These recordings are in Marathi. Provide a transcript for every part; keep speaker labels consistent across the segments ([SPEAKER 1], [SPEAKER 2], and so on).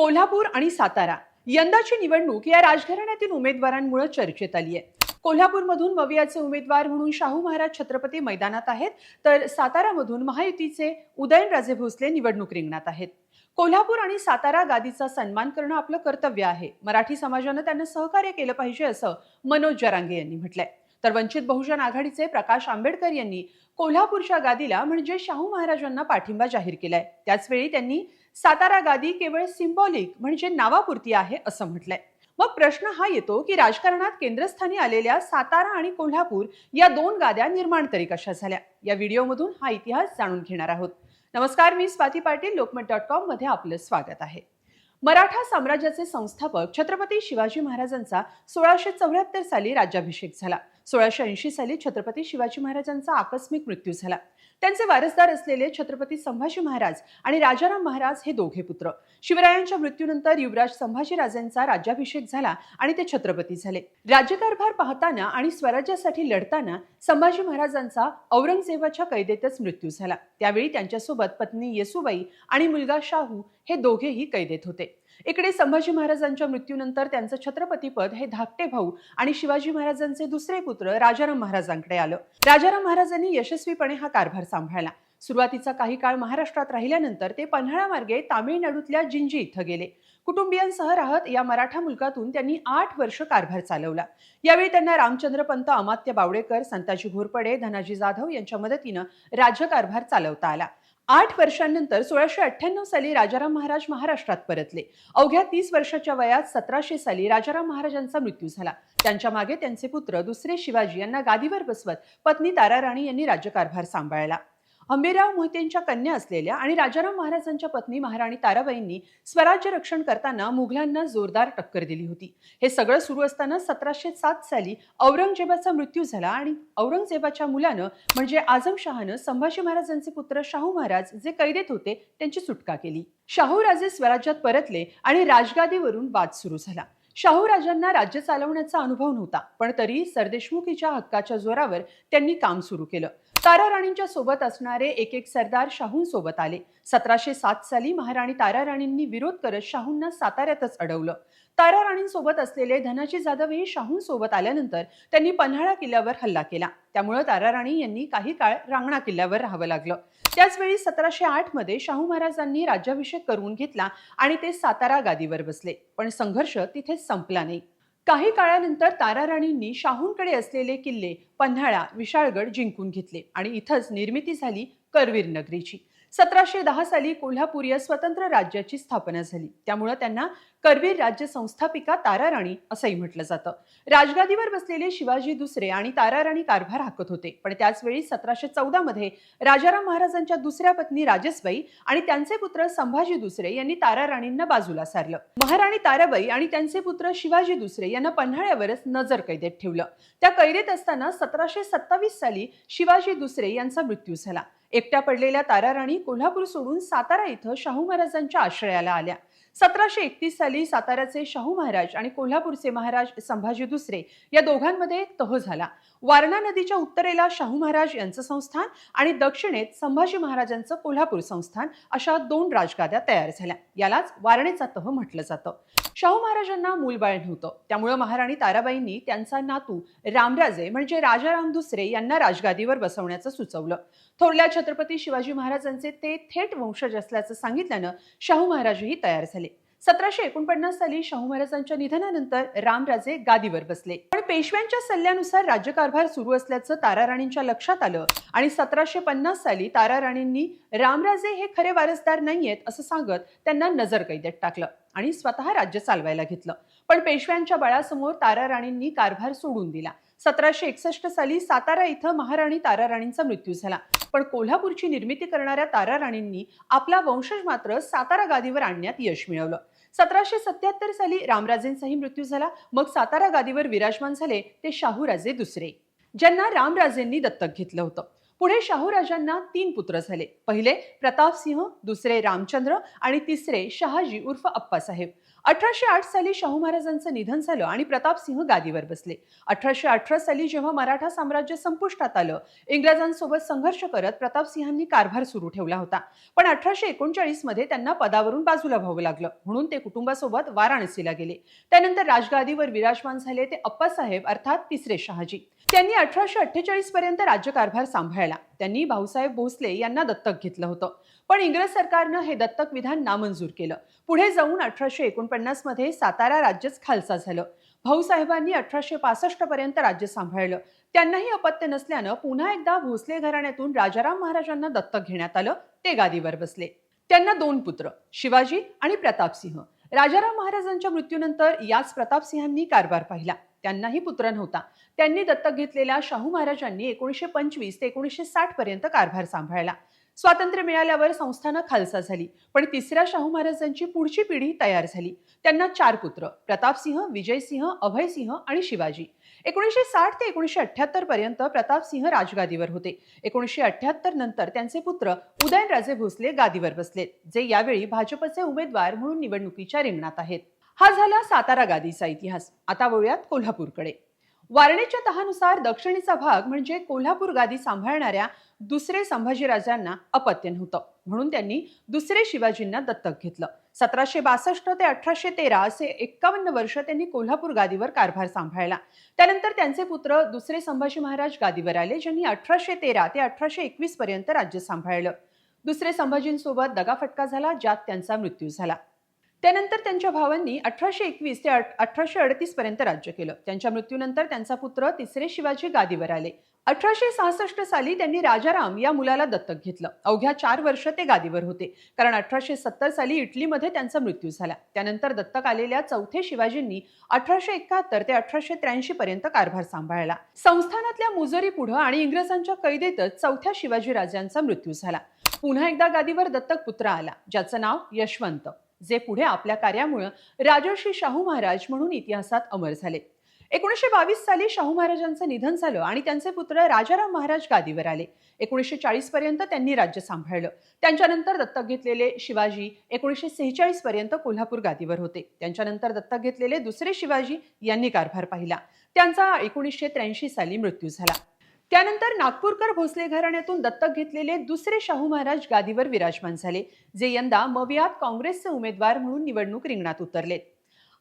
[SPEAKER 1] कोल्हापूर आणि सातारा. यंदाची निवडणूक या राजघराण्यातील उमेदवारांमुळे चर्चेत आली आहे. कोल्हापूरमधून मवियाचे उमेदवार म्हणून शाहू महाराज छत्रपती मैदानात आहेत. तर सातारामधून महायुतीचे उदयनराजे भोसले निवडणूक रिंगणात आहेत. कोल्हापूर आणि सातारा गादीचा सन्मान करणं आपलं कर्तव्य आहे. मराठी समाजानं त्यांना सहकार्य केलं पाहिजे असं मनोज जरांगे यांनी म्हटलंय. तर वंचित बहुजन आघाडीचे प्रकाश आंबेडकर यांनी कोल्हापूरच्या गादीला म्हणजे शाहू महाराजांना पाठिंबा जाहीर केलाय. त्याचवेळी त्यांनी सातारा गादी केवळ सिम्बॉलिक म्हणजे नावापुरती आहे असं म्हटलंय. मग प्रश्न हा येतो की राजकारणात केंद्रस्थानी आलेल्या सातारा आणि कोल्हापूर या दोन गाद्या निर्माण तरी कशा झाल्या? या व्हिडिओमधून हा इतिहास जाणून घेणार आहोत. नमस्कार मी स्वाती पाटील लोकमत डॉट कॉममध्ये आपलं स्वागत आहे. मराठा साम्राज्याचे संस्थापक छत्रपती शिवाजी महाराजांचा सोळाशे चौऱ्याहत्तर साली राज्याभिषेक झाला. सोळाशे ऐंशी साली छत्रपती शिवाजी महाराजांचा आकस्मिक मृत्यू झाला. त्यांचे वारसदार असलेले छत्रपती संभाजी महाराज आणि राजाराम महाराज हे दोघे पुत्र. शिवरायांच्या मृत्यूनंतर युवराज संभाजीराजांचा राज्याभिषेक झाला आणि ते छत्रपती झाले. राज्यकारभार पाहताना आणि स्वराज्यासाठी लढताना संभाजी महाराजांचा औरंगजेबाच्या कैदेतच मृत्यू झाला. त्यावेळी त्यांच्यासोबत पत्नी येसुबाई आणि मुलगा शाहू हे दोघेही कैदेत होते. इकडे संभाजी महाराजांच्या मृत्यूनंतर त्यांचं छत्रपतीपद हे धाकटे भाऊ आणि शिवाजी महाराजांचे दुसरे पुत्र राजाराम महाराजांकडे आलं. राजाराम महाराजांनी यशस्वीपणे हा कारभार सांभाळला. सुरुवातीचा काही काळ महाराष्ट्रात राहिल्यानंतर ते पन्हाळा मार्गे तामिळनाडूतल्या जिंजी इथं गेले. कुटुंबियांसह राहत या मराठा मुलकातून त्यांनी आठ वर्ष कारभार चालवला. यावेळी त्यांना रामचंद्र पंत अमात्य बावडेकर संताजी घोरपडे धनाजी जाधव यांच्या मदतीनं राज्यकारभार चालवता आला. आठ वर्षांनंतर सोळाशे अठ्ठ्याण्णव साली राजाराम महाराज महाराष्ट्रात परतले. अवघ्या तीस वर्षाच्या वयात सतराशे साली राजाराम महाराजांचा मृत्यू झाला. त्यांच्या मागे त्यांचे पुत्र दुसरे शिवाजी यांना गादीवर बसवत पत्नी ताराराणी यांनी राज्यकारभार सांभाळला. अंबेराव मोहितेंच्या कन्या असलेल्या आणि राजाराम महाराजांच्या पत्नी महाराणी ताराबाईंनी स्वराज्य रक्षण करताना मुघलांना जोरदार टक्कर दिली होती. हे सगळं सुरू असताना सतराशे सात साली औरंगजेबाचा मृत्यू झाला आणि औरंगजेबाच्या मुलानं म्हणजे आझमशहानं संभाजी महाराजांचे पुत्र शाहू महाराज जे कैदेत होते त्यांची सुटका केली. शाहू राजे स्वराज्यात परतले आणि राजगादीवरून वाद सुरू झाला. शाहू राजांना राज्य चालवण्याचा अनुभव नव्हता पण तरी सरदेशमुखीच्या हक्काच्या जोरावर त्यांनी काम सुरू केलं. तारा राणींच्या सोबत असणारे एक एक सरदार शाहूंसोबत आले. सतराशे सात साली महाराणी ताराराणींनी विरोध करत शाहूंना साताऱ्यातच अडवलं. तारा राणींसोबत असलेले धनाजी जाधव हे शाहूंसोबत आल्यानंतर त्यांनी पन्हाळा किल्ल्यावर हल्ला केला. त्यामुळे तारा राणी यांनी काही काळ रांगणा किल्ल्यावर राहावं लागलं. त्याचवेळी सतराशे आठमध्ये शाहू महाराजांनी राज्याभिषेक करून घेतला आणि ते सातारा गादीवर बसले. पण संघर्ष तिथे संपला नाही. काही काळानंतर तारा राणींनी शाहूंकडे असलेले किल्ले पन्हाळा विशाळगड जिंकून घेतले आणि इथंच निर्मिती झाली करवीर नगरीची. सतराशे दहा साली कोल्हापूर या स्वतंत्र राज्याची स्थापना झाली. त्यामुळं त्यांना करवीर राज्य संस्थापिका ताराराणी असंही म्हटलं जातं. राजगादीवर बसलेले शिवाजी दुसरे आणि ताराराणी कारभार हाकत होते. पण त्याचवेळी सतराशे चौदा मध्ये राजाराम महाराजांच्या दुसऱ्या पत्नी राजसबाई आणि त्यांचे पुत्र संभाजी दुसरे यांनी ताराराणींना बाजूला सारलं. महाराणी ताराबाई आणि त्यांचे पुत्र शिवाजी दुसरे यांना पन्हाळ्यावरच नजर कैदेत ठेवलं. त्या कैदेत असताना सतराशे सत्तावीस साली शिवाजी दुसरे यांचा मृत्यू झाला. एकट्या पडलेल्या ताराराणी कोल्हापूर सोडून सातारा इथं शाहू महाराजांच्या आश्रयाला आल्या. सतराशे एकतीस साली साताऱ्याचे शाहू महाराज आणि कोल्हापूरचे महाराज संभाजी दुसरे या दोघांमध्ये तह झाला. वारणा नदीच्या उत्तरेला शाहू महाराज यांचं संस्थान आणि दक्षिणेत संभाजी महाराजांचं कोल्हापूर संस्थान अशा दोन राजगाद्या तयार झाल्या. यालाच वारणेचा तह म्हटलं जातं. शाहू महाराजांना मूलबाळ नव्हतं. त्यामुळं महाराणी ताराबाईंनी त्यांचा नातू रामराजे म्हणजे राजाराम दुसरे यांना राजगादीवर बसवण्याचं सुचवलं. थोरल्या छत्रपती शिवाजी महाराजांचे ते थेट वंशज असल्याचं सांगितल्यानं शाहू महाराजही तयार झाले. सतराशे एकोणपन्नास साली शाहू महाराजांच्या निधनानंतर रामराजे गादीवर बसले. पण पेशव्यांच्या सल्ल्यानुसार राज्यकारभार सुरू असल्याचं ताराराणींच्या लक्षात आलं आणि सतराशे पन्नास साली ताराराणींनी रामराजे हे खरे वारसदार नाहीयेत असं सांगत त्यांना नजर कैदेत टाकलं आणि स्वतः राज्य चालवायला घेतलं. पण पेशव्यांच्या बळासमोर ताराराणींनी कारभार सोडून दिला. सतराशे एकसष्ट साली सातारा इथं महाराणी ताराराणींचा मृत्यू झाला. पण कोल्हापूरची निर्मिती करणाऱ्या ताराराणींनी आपला वंशज मात्र सातारा गादीवर आणण्यात यश मिळवलं. सतराशे सत्याहत्तर साली रामराजेंचाही मृत्यू झाला. मग सातारा गादीवर विराजमान झाले ते शाहूराजे दुसरे. ज्यांना रामराजेंनी दत्तक घेतलं होतं. पुढे शाहूराजांना तीन पुत्र झाले. पहिले प्रतापसिंह दुसरे रामचंद्र आणि तिसरे शहाजी उर्फ अप्पासाहेब. अठराशे आठ साली शाहू महाराजांचं निधन झालं आणि प्रतापसिंह गादीवर बसले. अठराशे अठरा साली जेव्हा मराठा साम्राज्य संपुष्टात आलं इंग्रजांसोबत संघर्ष करत प्रतापसिंहांनी कारभार सुरू ठेवला होता. पण अठराशे एकोणचाळीसमध्ये त्यांना पदावरून बाजूला व्हावं लागलं. म्हणून ते कुटुंबासोबत वाराणसीला गेले. त्यानंतर राजगादीवर विराजमान झाले ते अप्पासाहेब अर्थात तिसरे शहाजी. त्यांनी अठराशे अठ्ठेचाळीस पर्यंत राज्यकारभार सांभाळला. त्यांनी भाऊसाहेब भोसले यांना दत्तक घेतलं होतं. पण इंग्रज सरकारनं हे दत्तक विधान नामंजूर केलं. पुढे जाऊन अठराशे एकोणपन्नासमध्ये सातारा राज्यच खालसा झालं. भाऊसाहेबांनी अठराशे पासष्ट पर्यंत राज्य सांभाळलं. त्यांनाही अपत्य नसल्यानं पुन्हा एकदा भोसले घराण्यातून राजाराम महाराजांना दत्तक घेण्यात आलं. ते गादीवर बसले. त्यांना दोन पुत्र शिवाजी आणि प्रतापसिंह. राजाराम महाराजांच्या मृत्यूनंतर याच प्रतापसिंहांनी कारभार पाहिला. त्यांनाही पुत्र नव्हता. त्यांनी दत्तक घेतलेल्या शाहू महाराजांनी एकोणीसशे पंचवीस ते एकोणीसशे साठ पर्यंत कारभार सांभाळला. स्वातंत्र्य मिळाल्यावर संस्थानं खालसा झाली. पण तिसऱ्या शाहू महाराजांची पुढची पिढी तयार झाली. त्यांना चार पुत्र प्रतापसिंह विजयसिंह अभयसिंह आणि शिवाजी. एकोणीसशे साठ ते एकोणीसशे अठ्याहत्तर पर्यंत प्रतापसिंह राजगादीवर होते. एकोणीसशे अठ्याहत्तर नंतर त्यांचे पुत्र उदयनराजे भोसले गादीवर बसले जे यावेळी भाजपचे उमेदवार म्हणून निवडणुकीच्या रिंगणात आहेत. हा झाला सातारा गादीचा इतिहास. आता वळूयात कोल्हापूरकडे. वारणेच्या तहानुसार दक्षिणेचा भाग म्हणजे कोल्हापूर गादी सांभाळणाऱ्या दुसरे संभाजीराजांना अपत्य नव्हतं. म्हणून त्यांनी दुसरे शिवाजींना दत्तक घेतलं. सतराशे बासष्ट ते अठराशे तेरा असे एक्कावन्न वर्ष त्यांनी कोल्हापूर गादीवर कारभार सांभाळला. त्यानंतर त्यांचे पुत्र दुसरे संभाजी महाराज गादीवर आले ज्यांनी अठराशे तेरा ते अठराशे एकवीस पर्यंत राज्य सांभाळलं. दुसरे संभाजींसोबत दगाफटका झाला ज्यात त्यांचा मृत्यू झाला. त्यानंतर त्यांच्या भावांनी अठराशे एकवीस ते अठराशे अडतीस पर्यंत राज्य केलं. त्यांच्या मृत्यूनंतर त्यांचा पुत्र तिसरे शिवाजी गादीवर आले. अठराशे सहासष्ट साली त्यांनी राजाराम या मुलाला दत्तक घेतलं. अवघ्या चार वर्ष ते गादीवर होते. कारण अठराशे सत्तर साली इटलीमध्ये त्यांचा मृत्यू झाला. त्यानंतर दत्तक आलेल्या चौथे शिवाजींनी अठराशे एकाहत्तर ते अठराशे त्र्याऐंशी पर्यंत कारभार सांभाळला. संस्थानातल्या मुजरी पुढं आणि इंग्रजांच्या कैदेतच चौथ्या शिवाजी राजांचा मृत्यू झाला. पुन्हा एकदा गादीवर दत्तक पुत्र आला ज्याचं नाव यशवंत. जे पुढे आपल्या कार्यामुळे राजर्षी शाहू महाराज म्हणून इतिहासात अमर झाले. एकोणीसशे बावीस साली शाहू महाराजांचं निधन झालं आणि त्यांचे पुत्र राजाराम महाराज गादीवर आले. एकोणीसशे चाळीस पर्यंत त्यांनी राज्य सांभाळलं. त्यांच्यानंतर दत्तक घेतलेले शिवाजी एकोणीसशे सेहेचाळीस पर्यंत कोल्हापूर गादीवर होते. त्यांच्यानंतर दत्तक घेतलेले दुसरे शिवाजी यांनी कारभार पाहिला. त्यांचा एकोणीसशे त्र्याऐंशी साली मृत्यू झाला. त्यानंतर नागपूरकर भोसले घराण्यातून दत्तक घेतलेले दुसरे शाहू महाराज गादीवर विराजमान झाले जे यंदा मवियात काँग्रेसचे उमेदवार म्हणून निवडणूक रिंगणात उतरलेत.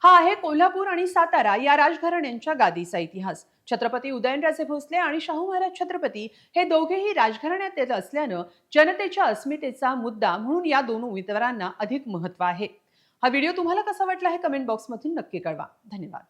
[SPEAKER 1] हा आहे कोल्हापूर आणि सातारा या राजघराण्यांच्या गादीचा इतिहास. छत्रपती उदयनराजे भोसले आणि शाहू महाराज छत्रपती हे दोघेही राजघराण्यात येत असल्यानं जनतेच्या अस्मितेचा मुद्दा म्हणून या दोन उमेदवारांना अधिक महत्त्व आहे. हा व्हिडिओ तुम्हाला कसा वाटला हे कमेंट बॉक्समधून नक्की कळवा. धन्यवाद.